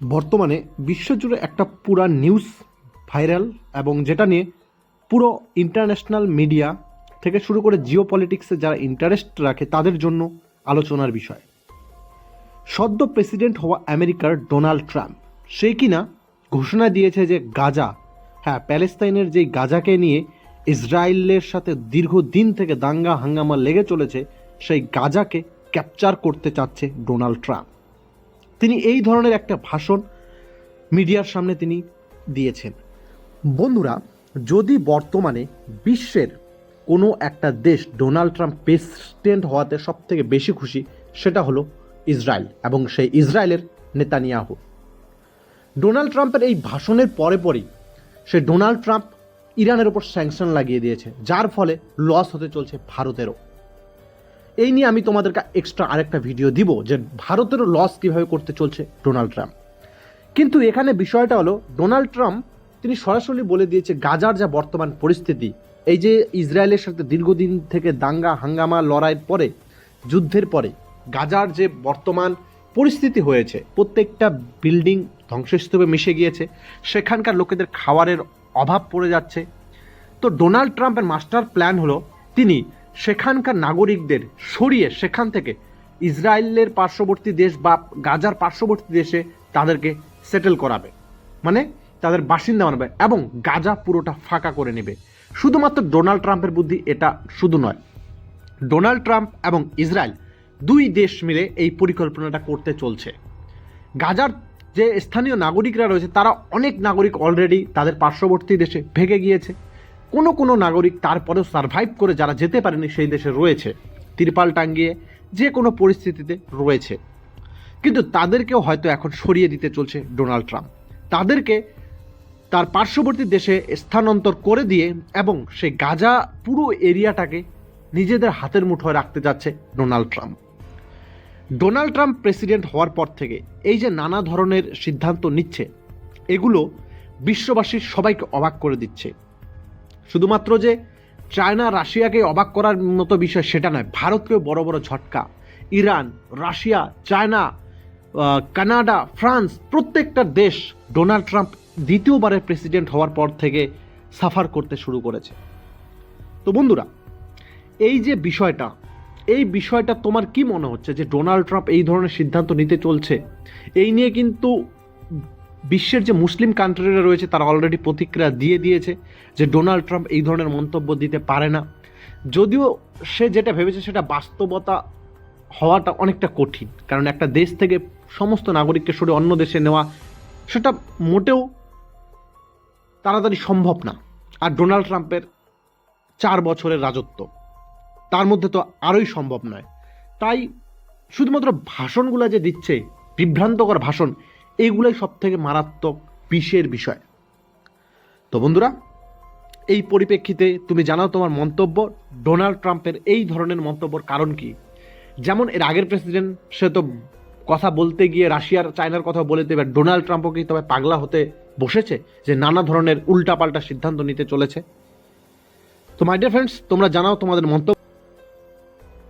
বর্তমানে বিশ্বজুড়ে একটা পুরা নিউজ ভাইরাল এবং যেটা নিয়ে পুরো ইন্টারন্যাশনাল মিডিয়া থেকে শুরু করে জিও পলিটিক্সে যারা ইন্টারেস্ট রাখে তাদের জন্য আলোচনার বিষয়। সদ্য প্রেসিডেন্ট হওয়া আমেরিকার ডোনাল্ড ট্রাম্প, সে কিনা ঘোষণা দিয়েছে যে গাজা হ্যাঁ প্যালেস্তাইনের যেই গাজাকে নিয়ে ইসরায়েলের সাথে দীর্ঘদিন থেকে দাঙ্গা হাঙ্গামা লেগে চলেছে, সেই গাজাকে ক্যাপচার করতে চাচ্ছে ডোনাল্ড ট্রাম্প। তিনি এই ধরনের একটা ভাষণ মিডিয়ার সামনে তিনি দিয়েছেন। বন্ধুরা, যদি বর্তমানে বিশ্বের কোনো একটা দেশ ডোনাল্ড ট্রাম্প প্রেসিডেন্ট হওয়াতে সব থেকে বেশি খুশি, সেটা হলো ইসরায়েল এবং সেই ইসরায়েলের নেতানিয়াহু। ডোনাল্ড ট্রাম্পের এই ভাষণের পরে পরেই সে ডোনাল্ড ট্রাম্প ইরানের ওপর স্যাংশন লাগিয়ে দিয়েছে, যার ফলে লস হতে চলছে ভারতেরও। এই নিয়ে আমি তোমাদেরকে এক্সট্রা আরেকটা ভিডিও দিব যে ভারতেরও লস কীভাবে করতে চলছে ডোনাল্ড ট্রাম্প। কিন্তু এখানে বিষয়টা হলো, ডোনাল্ড ট্রাম্প তিনি সরাসরি বলে দিয়েছে গাজার যা বর্তমান পরিস্থিতি, এই যে ইসরায়েলের সাথে দীর্ঘদিন থেকে দাঙ্গা, হাঙ্গামা লড়াইয়ের পরে, যুদ্ধের পরে গাজার যে বর্তমান পরিস্থিতি হয়েছে, প্রত্যেকটা বিল্ডিং ধ্বংসস্তূপে মিশে গিয়েছে, সেখানকার লোকেদের খাবারের অভাব পড়ে যাচ্ছে। তো ডোনাল্ড ট্রাম্পের মাস্টার প্ল্যান হলো, তিনি সেখানকার নাগরিকদের সরিয়ে সেখান থেকে ইসরায়েলের পার্শ্ববর্তী দেশ বা গাজার পার্শ্ববর্তী দেশে তাদেরকে সেটেল করাবে। মানে তাদের বাসিন্দা বানাবে এবং গাজা পুরোটা ফাঁকা করে নেবে। শুধুমাত্র ডোনাল্ড ট্রাম্পের বুদ্ধি এটা শুধু নয়। ডোনাল্ড ট্রাম্প এবং ইসরায়েল দুই দেশ মিলে এই পরিকল্পনাটা করতে চলছে। গাজার যে স্থানীয় নাগরিকরা রয়েছে, তারা অনেক নাগরিক অলরেডি তাদের পার্শ্ববর্তী দেশে ভেঙে গিয়েছে। কোনো কোনো নাগরিক তারপরেও সারভাইভ করে যারা যেতে পারেনি সেই দেশে রয়েছে। তিরপাল টাঙ্গিয়ে যে কোনো পরিস্থিতিতে রয়েছে। কিন্তু তাদেরকেও হয়তো এখন সরিয়ে দিতে চলছে ডোনাল্ড ট্রাম্প। তাদেরকে তার পার্শ্ববর্তী দেশে স্থানান্তর করে দিয়ে এবং সেই গাজা পুরো এরিয়াটাকে নিজেদের হাতের মুঠোয় রাখতে যাচ্ছে Donald Trump. Donald Trump president হওয়ার পর থেকে এই যে নানা ধরনের সিদ্ধান্ত নিচ্ছে, এগুলো বিশ্ববাসীর সবাইকে অবাক করে দিচ্ছে। শুধুমাত্র যে চায়না রাশিয়াকে অবাক করার মতো বিষয় সেটা নয়, ভারতকেও বড় বড় ঝটকা। Iran, Russia, China Canada, France, প্রত্যেকটা দেশ ডোনাল্ড ট্রাম্প দ্বিতীয়বারের প্রেসিডেন্ট হওয়ার পর থেকে সাফার করতে শুরু করেছে। তো বন্ধুরা, এই যে বিষয়টা, এই বিষয়টা তোমার কি মনে হচ্ছে যে ডোনাল্ড ট্রাম্প এই ধরনের সিদ্ধান্ত নিতে চলছে? এই নিয়ে কিন্তু বিশ্বের যে মুসলিম কান্ট্রিরা রয়েছে, তারা অলরেডি প্রতিক্রিয়া দিয়ে দিয়েছে যে ডোনাল্ড ট্রাম্প এই ধরনের মন্তব্য দিতে পারে না। যদিও সে যেটা ভেবেছে, সেটা বাস্তবতা হওয়াটা অনেকটা কঠিন। কারণ একটা দেশ থেকে সমস্ত নাগরিককে সরে অন্য দেশে নেওয়া, সেটা মোটেও তাড়াতাড়ি সম্ভব না। আর ডোনাল্ড ট্রাম্পের চার বছরের রাজত্ব, তার মধ্যে তো আরোই সম্ভব নয়। তাই শুধুমাত্র ভাষণগুলো যে দিচ্ছে, বিভ্রান্তকর ভাষণ এইগুলোই সব থেকে মারাত্মক বিষের বিষয়। তো বন্ধুরা, এই পরিপ্রেক্ষিতে তুমি জানাও তোমার মন্তব্য, ডোনাল্ড ট্রাম্পের এই ধরনের মন্তব্যর কারণ কি? যেমন এর আগের প্রেসিডেন্ট, সে তো কথা বলতে গিয়ে রাশিয়ার, চায়নার কথা বলে দেবে ডোনাল্ড ট্রাম্পও কি তবে পাগলা হতে বসেছে? যে নানা ধরনের উল্টাপাল্টা সিদ্ধান্ত নিতে চলেছে। তো মাই ডিয়ার ফ্রেন্ডস তোমরা জানাও তোমাদের মন্তব্য